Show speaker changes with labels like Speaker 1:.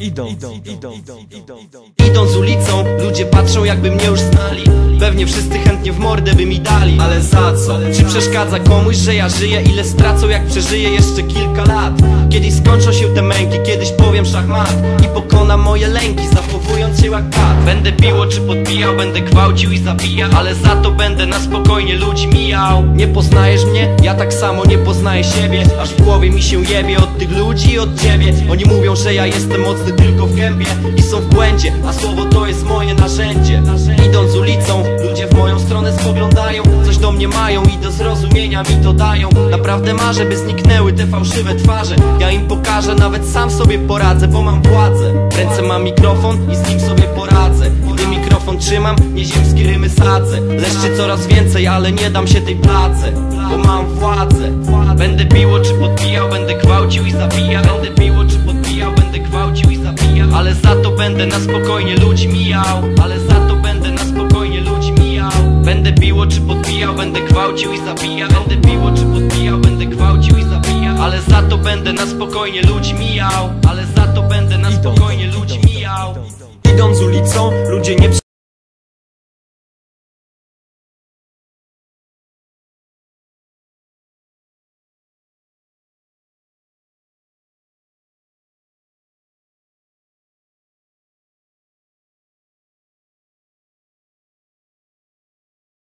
Speaker 1: idą, idą, idą, idą.
Speaker 2: Idąc ulicą, ludzie patrzą jakby mnie już znali Pewnie wszyscy chętnie w mordę by mi dali Ale za co? Czy przeszkadza komuś, że ja żyję? Ile stracą jak przeżyję jeszcze kilka lat? Kiedyś skończą się te męki, kiedyś powiem szachmat I pokonam moje lęki, zachowując się jak kat Będę biło czy podbijał, będę gwałcił i zabijał Ale za to będę na spokojnie ludzi mijał. Nie poznajesz mnie? Ja tak samo nie poznaję siebie Aż w głowie mi się jebie od tych ludzi i od ciebie. Oni mówią, że ja jestem mocny tylko w gębie I są w błędzie, a słowo to spoglądają Coś do mnie mają i do zrozumienia mi to dają. Naprawdę marzę, by zniknęły te fałszywe twarze. Ja im pokażę, nawet sam sobie poradzę, bo mam władzę. W ręce mam mikrofon i z nim sobie poradzę. Gdy mikrofon trzymam, nieziemskie rymy sadzę. Leszczy coraz więcej, ale nie dam się tej place Bo mam władzę. Będę biło czy podbijał, będę gwałcił i zabijał. Będę biło czy podbijał, będę gwałcił i zabijał. Ale za to będę na spokojnie ludzi mijał Ale za to Będę biło czy podbijał, będę gwałcił i zabijał. Będę biło czy podbijał, będę gwałcił i zabijał. Ale za to będę na spokojnie ludzi mijał. Ale za to będę na spokojnie ludzi mijał. Idąc ulicą, ludzie nie